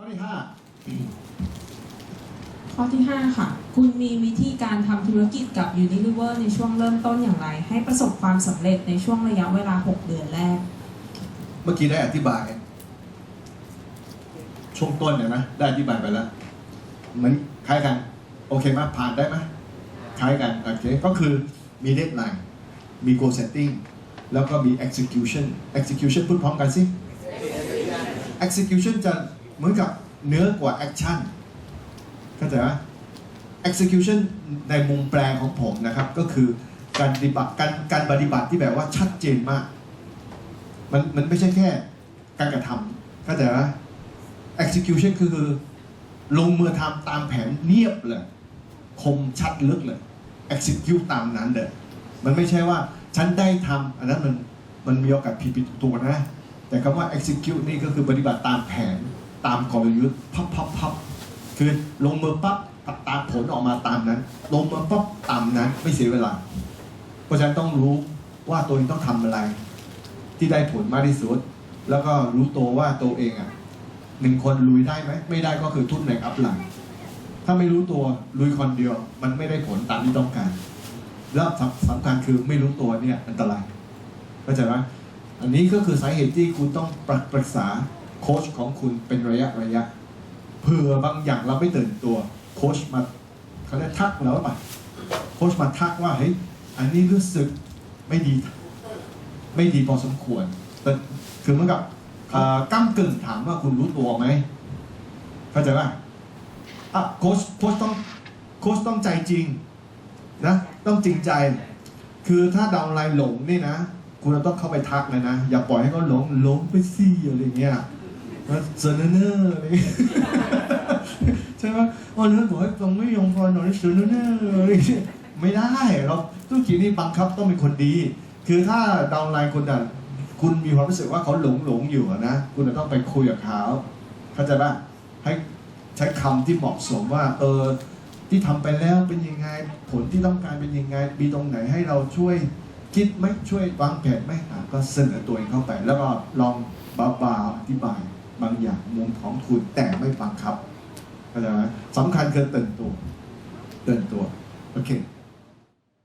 อที่ห้าข้อที่ 5 ค่ะ คุณมีวิธีการทำธุรกิจกับ Unilever ในช่วงเริ่มต้นอย่างไร ให้ประสบความสำเร็จในช่วงระยะเวลา 6 เดือนแรก เมื่อกี้ได้อธิบาย ช่วงต้นเนี่ยนะได้อธิบายไปแล้ว เหมือนคล้ายกัน โอเคไหมผ่านได้ไหมคล้ายกันโอเคก็คือมี deadline มี goal setting แล้วก็มี execution execution พูดพร้อมกันสิ execution จะ เหมือนกับเนื้อกว่า action เข้าใจไหม execution ในมุมแปลงของผมนะครับ ก็คือการปฏิบัติการการปฏิบัติที่แบบว่าชัดเจนมาก มันมันไม่ใช่แค่การกระทำเข้าใจไหม execution คือคือ ลงมือทำตามแผนเนียบเลย คมชัดลึกเลย execute ตามนั้นเลยมันไม่ใช่ว่าฉันได้ทำอันนั้นมันมันมีโอกาสผิดผิดตัวนะ แต่คำว่า execute นี่ก็คือปฏิบัติตามแผน ตามกลยุทธ์พับพับพับคือลงมือปั๊บตามผลออกมาตามนั้น ลงมือปั๊บตามนั้นไม่เสียเวลา เพราะฉะนั้นต้องรู้ว่าตัวเองต้องทำอะไร ที่ได้ผลมากที่สุด แล้วก็รู้ตัวว่าตัวเองอะหนึ่งคนลุยได้ไหมไม่ได้ก็คือทุนในอัพหลัง ถ้าไม่รู้ตัวลุยคนเดียว มันไม่ได้ผลตามที่ต้องการ แล้วสำคัญคือไม่รู้ตัวเนี่ยอันตรายเข้าใจไหมอันนี้ก็คือสาเหตุที่คุณต้องปรึกษา โค้ชของคุณเป็นระยะระยะเผื่อบางอย่างเราไม่ตื่นตัวโค้ชมาเขาได้ทักแล้วป่ะโค้ชมาทักว่าเฮ้ยอันนี้รู้สึกไม่ดี ไม่ดีพอสมควร แต่คือเหมือนกับก้ากึ่งถามว่าคุณรู้ตัวไหมเข้าใจป่ะอะโค้ชโค้ชต้องโค้ชต้องใจจริงนะต้องจริงใจ คือถ้าดาวไลน์หลงนี่นะ คุณต้องเข้าไปทักเลยนะ อย่าปล่อยให้เขาหลงหลงไปสิอะไรเงี้ย แล้วเซอร์เนอร์อะไรเงี้ยใช่ไหมวันนั้นบอกให้ฟังไม่ยอมฟังหน่อยเซอร์เนอร์อะไรเงี้ยไม่ได้เราธุรกิจนี้บังคับต้องเป็นคนดี คือถ้าดาวน์ไลน์คุณอะคุณมีความรู้สึกว่าเขาหลงหลงอยู่อะนะคุณจะต้องไปคุยกับเขาเข้าใจป่ะให้ใช้คำที่เหมาะสมว่า เออที่ทำไปแล้วเป็นยังไงผลที่ต้องการเป็นยังไงมีตรงไหนให้เราช่วยคิดไหมช่วยวางแผนไหมอะก็เสนอตัวเองเข้าไป แล้วก็ลองบาๆอธิบาย ของคุณแต่ไม่บังคับเข้าใจไหมสำคัญคือตื่นตัวตื่นตัวโอเค